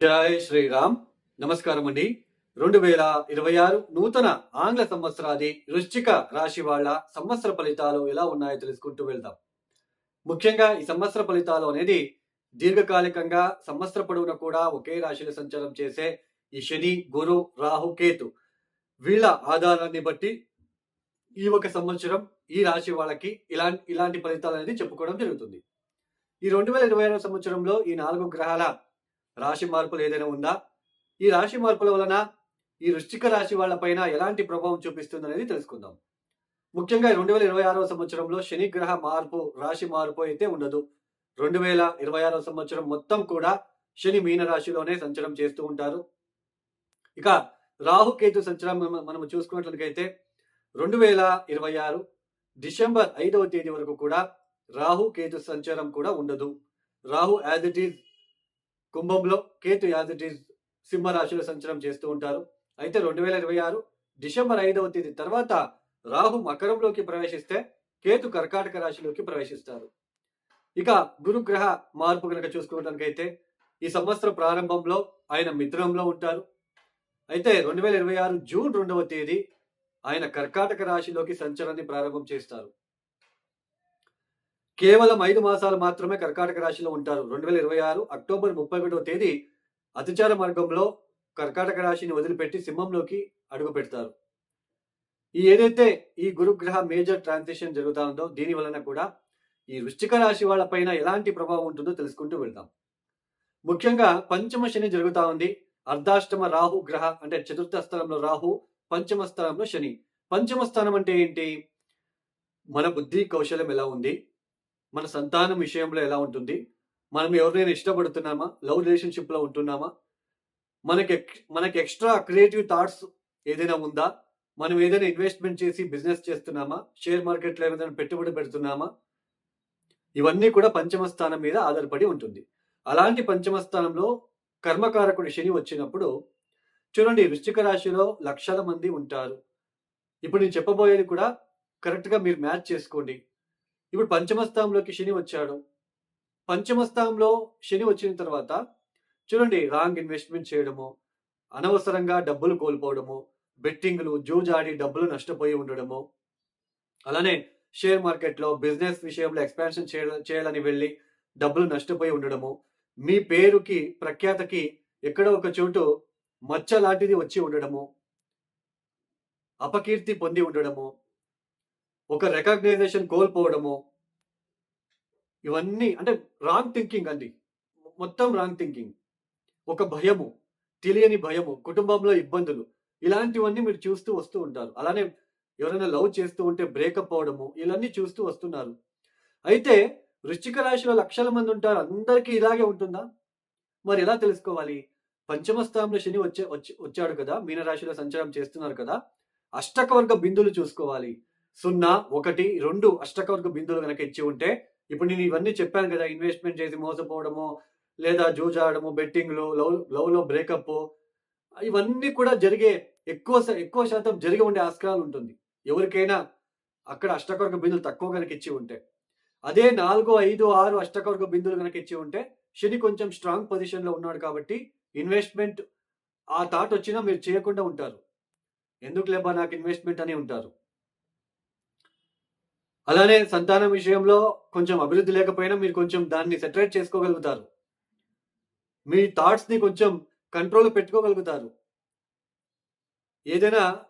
జై శ్రీరామ్. నమస్కారం అండి రెండు వేల ఇరవై ఆరు నూతన ఆంగ్ల సంవత్సరాది వృశ్చిక రాశి వాళ్ళ సంవత్సర ఫలితాలు ఎలా ఉన్నాయో తెలుసుకుంటూ వెళ్దాం. ముఖ్యంగా ఈ సంవత్సర ఫలితాలు అనేది దీర్ఘకాలికంగా సంవత్సర పొడవున కూడా ఒకే రాశిలో సంచారం చేసే ఈ శని గురు రాహు కేతు వీళ్ళ ఆధారాన్ని బట్టి ఈ ఒక సంవత్సరం ఈ రాశి వాళ్ళకి ఇలా ఇలాంటి ఫలితాలు అనేది చెప్పుకోవడం జరుగుతుంది. ఈ రెండు వేల ఇరవై ఆరు సంవత్సరంలో ఈ నాలుగు గ్రహాల రాశి మార్పులు ఏదైనా ఉందా? ఈ రాశి మార్పుల వలన ఈ వృశ్చిక రాశి వాళ్ళపైన ఎలాంటి ప్రభావం చూపిస్తుంది అనేది తెలుసుకుందాం. ముఖ్యంగా రెండు వేల ఇరవై ఆరవ సంవత్సరంలో శనిగ్రహ మార్పు రాశి మార్పు అయితే ఉండదు. రెండు వేల ఇరవై ఆరవ సంవత్సరం మొత్తం కూడా శని మీన రాశిలోనే సంచారం చేస్తూ ఉంటారు. ఇక రాహు కేతు సంచారం మనం- మనం చూసుకున్నట్లయితే రెండు వేల ఇరవై ఆరు డిసెంబర్ ఐదవ తేదీ వరకు కూడా రాహు కేతు సంచారం కూడా ఉండదు. రాహు యాజ్ ఇట్ ఈజ్ కుంభంలో కేతు యాజ్ ఇట్ ఈజ్ చేస్తూ ఉంటారు. అయితే రెండు వేల ఇరవై ఆరు డిసెంబర్ ఐదవ తేదీ తర్వాత రాహు మకరంలోకి ప్రవేశిస్తే కేతు కర్కాటక రాశిలోకి ప్రవేశిస్తారు. ఇక గురుగ్రహ మార్పు కనుక చూసుకోవడానికైతే ఈ సంవత్సరం ప్రారంభంలో ఆయన మిథునంలో ఉంటారు. అయితే రెండు వేల ఇరవై ఆరు జూన్ రెండవ తేదీ ఆయన కర్కాటక రాశిలోకి సంచలనాన్ని ప్రారంభం చేస్తారు. కేవలం ఐదు మాసాలు మాత్రమే కర్కాటక రాశిలో ఉంటారు. రెండు వేల ఇరవై ఆరు అక్టోబర్ ముప్పై ఒకటో తేదీ అతిచార మార్గంలో కర్కాటక రాశిని వదిలిపెట్టి సింహంలోకి అడుగు పెడతారు. ఈ ఏదైతే ఈ గురుగ్రహ మేజర్ ట్రాన్సిషన్ జరుగుతా ఉందో దీని వలన కూడా ఈ వృశ్చిక రాశి వాళ్ళపైన ఎలాంటి ప్రభావం ఉంటుందో తెలుసుకుంటూ వెళ్దాం. ముఖ్యంగా పంచమ శని జరుగుతా ఉంది. అర్ధాష్టమ రాహు గ్రహ అంటే చతుర్థ స్థలంలో రాహు పంచమ స్థలంలో శని. పంచమ స్థానం అంటే ఏంటి? మన బుద్ధి కౌశలం ఎలా ఉంది? మన సంతానం విషయంలో ఎలా ఉంటుంది? మనం ఎవరినైనా ఇష్టపడుతున్నామా? లవ్ రిలేషన్షిప్లో ఉంటున్నామా? మనకి ఎక్- మనకి ఎక్స్ట్రా క్రియేటివ్ థాట్స్ ఏదైనా ఉందా? మనం ఏదైనా ఇన్వెస్ట్మెంట్ చేసి బిజినెస్ చేస్తున్నామా? షేర్ మార్కెట్లో ఏదైనా పెట్టుబడి పెడుతున్నామా? ఇవన్నీ కూడా పంచమ స్థానం మీద ఆధారపడి ఉంటుంది. అలాంటి పంచమ స్థానంలో కర్మకారకుడి శని వచ్చినప్పుడు చూడండి వృశ్చిక రాశిలో లక్షల మంది ఉంటారు. ఇప్పుడు నేను చెప్పబోయేది కూడా కరెక్ట్గా మీరు మ్యాచ్ చేసుకోండి. ఇప్పుడు పంచమస్థానంలోకి శని వచ్చాడు. పంచమస్థానంలో శని వచ్చిన తర్వాత చూడండి రాంగ్ ఇన్వెస్ట్మెంట్ చేయడము అనవసరంగా డబ్బులు కోల్పోవడము బెట్టింగ్లు జూజాడి డబ్బులు నష్టపోయి ఉండడము అలానే షేర్ మార్కెట్లో బిజినెస్ విషయంలో ఎక్స్పాన్షన్ చేయాలని వెళ్ళి డబ్బులు నష్టపోయి ఉండడము మీ పేరుకి ప్రఖ్యాతకి ఎక్కడో ఒక చోటు మచ్చ లాంటిది వచ్చి ఉండడము అపకీర్తి పొంది ఉండడము ఒక రికగ్నైజేషన్ కోల్పోవడము ఇవన్నీ అంటే రాంగ్ థింకింగ్ అండి. మొత్తం రాంగ్ థింకింగ్ ఒక భయము తెలియని భయము కుటుంబంలో ఇబ్బందులు ఇలాంటివన్నీ మీరు చూస్తూ వస్తూ ఉంటారు. అలానే ఎవరైనా లవ్ చేస్తూ ఉంటే బ్రేకప్ అవడము ఇవన్నీ చూస్తూ వస్తున్నారు. అయితే వృశ్చిక రాశిలో లక్షల మంది ఉంటారు. అందరికీ ఇలాగే ఉంటుందా? మరి ఎలా తెలుసుకోవాలి? పంచమ స్థానంలో శని వచ్చే వచ్చి వచ్చాడు కదా మీనరాశిలో సంచారం చేస్తున్నారు కదా అష్టకవర్గ బిందులు చూసుకోవాలి. సున్నా ఒకటి రెండు అష్టక వర్గ బిందులు కనుక ఇచ్చి ఉంటే ఇప్పుడు నేను ఇవన్నీ చెప్పాను కదా ఇన్వెస్ట్మెంట్ చేసి మోసపోవడము లేదా జూజాడము బెట్టింగ్లు లవ్ లవ్లో బ్రేకప్ ఇవన్నీ కూడా జరిగే ఎక్కువ ఎక్కువ శాతం జరిగి ఉండే ఆస్కారాలు ఉంటుంది. ఎవరికైనా అక్కడ అష్టకవర్గ బిందులు తక్కువ కనుక ఇచ్చి ఉంటే. అదే నాలుగు ఐదు ఆరు అష్టకవర్గ బిందులు కనుక ఇచ్చి ఉంటే శని కొంచెం స్ట్రాంగ్ పొజిషన్లో ఉన్నాడు కాబట్టి ఇన్వెస్ట్మెంట్ ఆ థాట్ వచ్చినా మీరు చేయకుండా ఉంటారు. ఎందుకు లేబా నాకు ఇన్వెస్ట్మెంట్ అని ఉంటారు? అలానే సంతానం విషయంలో కొంచెం అభివృద్ధి లేకపోయినా మీరు కొంచెం దాన్ని సెటరేట్ చేసుకోగలుగుతారు. మీ థాట్స్ని కొంచెం కంట్రోల్ పెట్టుకోగలుగుతారు. ఏదైనా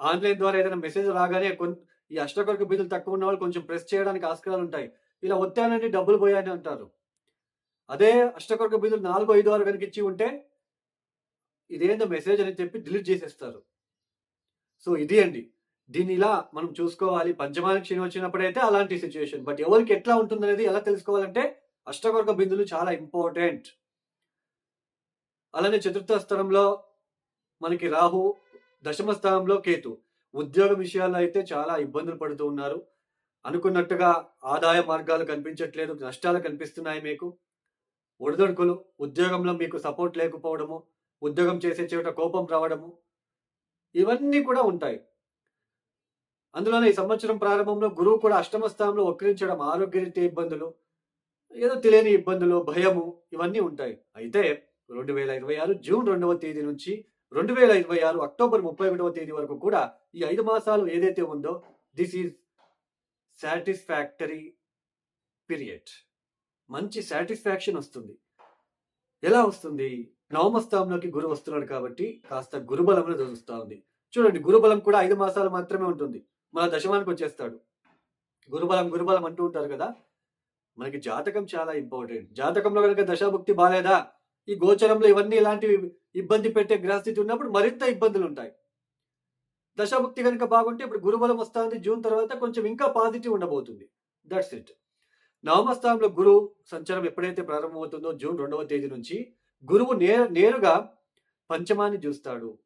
ఆన్లైన్ ద్వారా ఏదైనా మెసేజ్ రాగానే కొన్- ఈ అష్టకొరకు బిల్లులు తక్కువ ఉన్న వాళ్ళు కొంచెం ప్రెస్ చేయడానికి ఆస్కారాలు ఉంటాయి. ఇలా ఒత్తానంటే డబ్బులు పోయాయని అంటారు. అదే అష్టకొరకు బిల్లులు నాలుగు ఐదు ఆరు కనుక ఇచ్చి ఉంటే ఇదేందో మెసేజ్ అని చెప్పి డిలీట్ చేసేస్తారు. సో ఇది అండి. దీన్ని ఇలా మనం చూసుకోవాలి. పంచమానికి శని వచ్చినప్పుడైతే అలాంటి సిచ్యువేషన్ బట్ ఎవరికి ఎట్లా ఉంటుందనేది ఎలా తెలుసుకోవాలంటే అష్టవర్గ బిందులు చాలా ఇంపార్టెంట్ అలానే చతుర్థ స్థానంలో మనకి రాహు దశమ స్థానంలో కేతు. ఉద్యోగ విషయాల్లో అయితే చాలా ఇబ్బందులు పడుతూ ఉన్నారు. అనుకున్నట్టుగా ఆదాయ మార్గాలు కనిపించట్లేదు. నష్టాలు కనిపిస్తున్నాయి మీకు. ఒడిదొడుకులు ఉద్యోగంలో మీకు సపోర్ట్ లేకపోవడము ఉద్యోగం చేసే చోట కోపం రావడము ఇవన్నీ కూడా ఉంటాయి. అందులోనే ఈ సంవత్సరం ప్రారంభంలో గురువు కూడా అష్టమ స్థానంలో వక్రించడం ఆరోగ్యరీత్యా ఇబ్బందులు ఏదో తెలియని ఇబ్బందులు భయము ఇవన్నీ ఉంటాయి. అయితే రెండు వేల ఇరవై ఆరు జూన్ రెండవ తేదీ నుంచి రెండు వేల ఇరవై ఆరు అక్టోబర్ ముప్పై ఒకటవ తేదీ వరకు కూడా ఈ ఐదు మాసాలు ఏదైతే ఉందో దిస్ ఈజ్ సాటిస్ఫాక్టరీ పీరియడ్. మంచి సాటిస్ఫాక్షన్ వస్తుంది. ఎలా వస్తుంది? నవమస్థానంలోకి గురు వస్తున్నాడు కాబట్టి కాస్త గురుబలం అనేది ఉంది. చూడండి గురుబలం కూడా ఐదు మాసాలు మాత్రమే ఉంటుంది. మన దశమానికి వచ్చేస్తాడు. గురుబలం గురుబలం అంటూ ఉంటారు కదా? మనకి జాతకం చాలా ఇంపార్టెంట్ జాతకంలో కనుక దశాభుక్తి బాలేదా? ఈ గోచరంలో ఇవన్నీ ఇలాంటివి ఇబ్బంది పెట్టే గ్రహస్థితి ఉన్నప్పుడు మరింత ఇబ్బందులు ఉంటాయి. దశాభుక్తి కనుక బాగుంటే ఇప్పుడు గురుబలం వస్తుంది జూన్ తర్వాత కొంచెం ఇంకా పాజిటివ్ ఉండబోతుంది. దట్స్ ఇట్ నవమ స్థానంలో గురు సంచారం ఎప్పుడైతే ప్రారంభమవుతుందో జూన్ రెండవ తేదీ నుంచి గురువు నే నేరుగా పంచమాన్ని చూస్తాడు.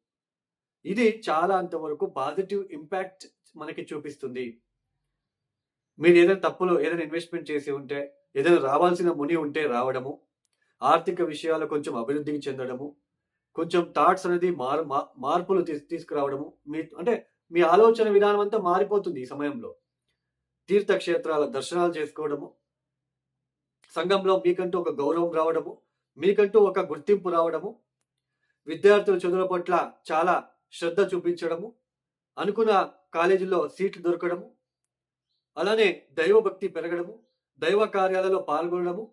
ఇది చాలా అంతవరకు పాజిటివ్ ఇంపాక్ట్ మనకి చూపిస్తుంది. మీరు ఏదైనా తప్పులు ఏదైనా ఇన్వెస్ట్మెంట్ చేసి ఉంటే ఏదైనా రావాల్సిన ముని ఉంటే రావడము ఆర్థిక విషయాలు కొంచెం అభివృద్ధికి చెందడము కొంచెం థాట్స్ అనేది మార్ మార్పులు తీసు తీసుకురావడము మీ అంటే మీ ఆలోచన విధానం అంతా మారిపోతుంది ఈ సమయంలో. తీర్థక్షేత్రాల దర్శనాలు చేసుకోవడము సంఘంలో మీకంటూ ఒక గౌరవం రావడము మీకంటూ ఒక గుర్తింపు రావడము విద్యార్థుల చదువుల పట్ల చాలా శ్రద్ధ చూపించడము అనుకున్న కాలేజీలో సీట్లు దొరకడము అలానే దైవభక్తి పెరగడము దైవ కార్యాలలో పాల్గొనడము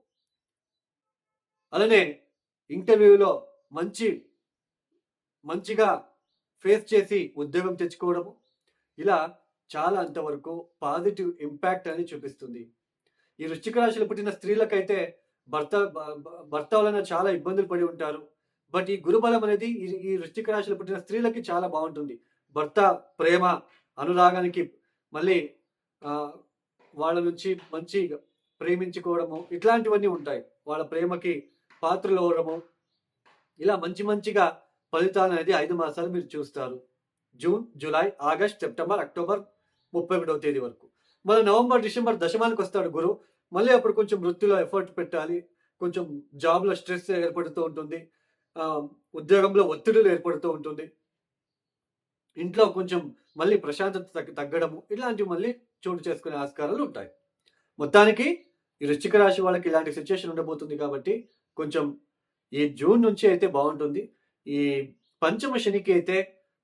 అలానే ఇంటర్వ్యూలో మంచి మంచిగా ఫేస్ చేసి ఉద్యోగం తెచ్చుకోవడము. ఇలా చాలా అంతవరకు పాజిటివ్ ఇంపాక్ట్ అని చూపిస్తుంది. ఈ వృశ్చిక రాశిలో పుట్టిన స్త్రీలకైతే భర్త భర్త వలన చాలా ఇబ్బందులు పడి ఉంటారు. బట్ ఈ గురుబలం అనేది ఈ ఈ వృశ్చిక రాశిలో పుట్టిన స్త్రీలకి చాలా బాగుంటుంది. భర్త ప్రేమ అనురాగానికి మళ్ళీ వాళ్ళ నుంచి మంచి ప్రేమించుకోవడము ఇట్లాంటివన్నీ ఉంటాయి. వాళ్ళ ప్రేమకి పాత్రలు అవ్వడము. ఇలా మంచి మంచిగా ఫలితాలు అనేది ఐదు మాసాలు మీరు చూస్తారు. June July August September October ముప్పై ఒకటవ తేదీ వరకు. మళ్ళీ నవంబర్ డిసెంబర్ దశమానికి వస్తాడు గురువు మళ్ళీ అప్పుడు కొంచెం వృత్తిలో ఎఫర్ట్ పెట్టాలి. కొంచెం జాబ్లో స్ట్రెస్ ఏర్పడుతూ ఉంటుంది. ఉద్యోగంలో ఒత్తిడులు ఏర్పడుతూ ఉంటుంది. ఇంట్లో కొంచెం మళ్ళీ ప్రశాంతత తగ్గడము ఇలాంటివి మళ్ళీ చోటు చేసుకునే ఆస్కారాలు ఉంటాయి. మొత్తానికి ఈ వృశ్చిక రాశి వాళ్ళకి ఇలాంటి సిచ్యువేషన్ ఉండబోతుంది కాబట్టి కొంచెం ఈ జూన్ నుంచి అయితే బాగుంటుంది. ఈ పంచమ శనికి అయితే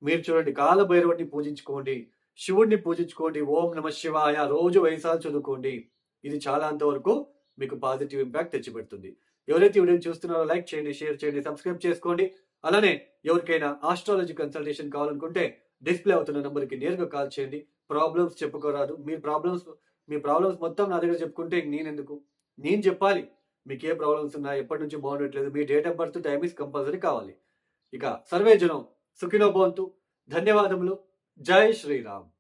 మీరు చూడండి కాలభైరవుడిని పూజించుకోండి శివుడిని పూజించుకోండి ఓం నమ శివాయ రోజు వయసాలు చదువుకోండి. ఇది చాలా అంతవరకు మీకు పాజిటివ్ ఇంపాక్ట్ తెచ్చిపెడుతుంది. ఎవరైతే ఈ వీడియో చూస్తున్నారో లైక్ చేయండి షేర్ చేయండి సబ్స్క్రైబ్ చేసుకోండి. అలానే ఎవరికైనా ఆస్ట్రాలజీ కన్సల్టేషన్ కావాలనుకుంటే డిస్ప్లే అవుతున్న నెంబర్కి నేరుగా కాల్ చేయండి. ప్రాబ్లమ్స్ చెప్పుకోరాదు. మీ ప్రాబ్లమ్స్ మీ ప్రాబ్లమ్స్ మొత్తం నా దగ్గర చెప్పుకుంటే నేను ఎందుకు నేను చెప్పాలి. మీకు ఏ ప్రాబ్లమ్స్ ఉన్నాయి ఎప్పటి నుంచి బాగుండట్లేదు మీ date of birth timings compulsory కావాలి. ఇక సర్వే జనం సుఖినో భవంతు. ధన్యవాదములు. జై శ్రీరామ్.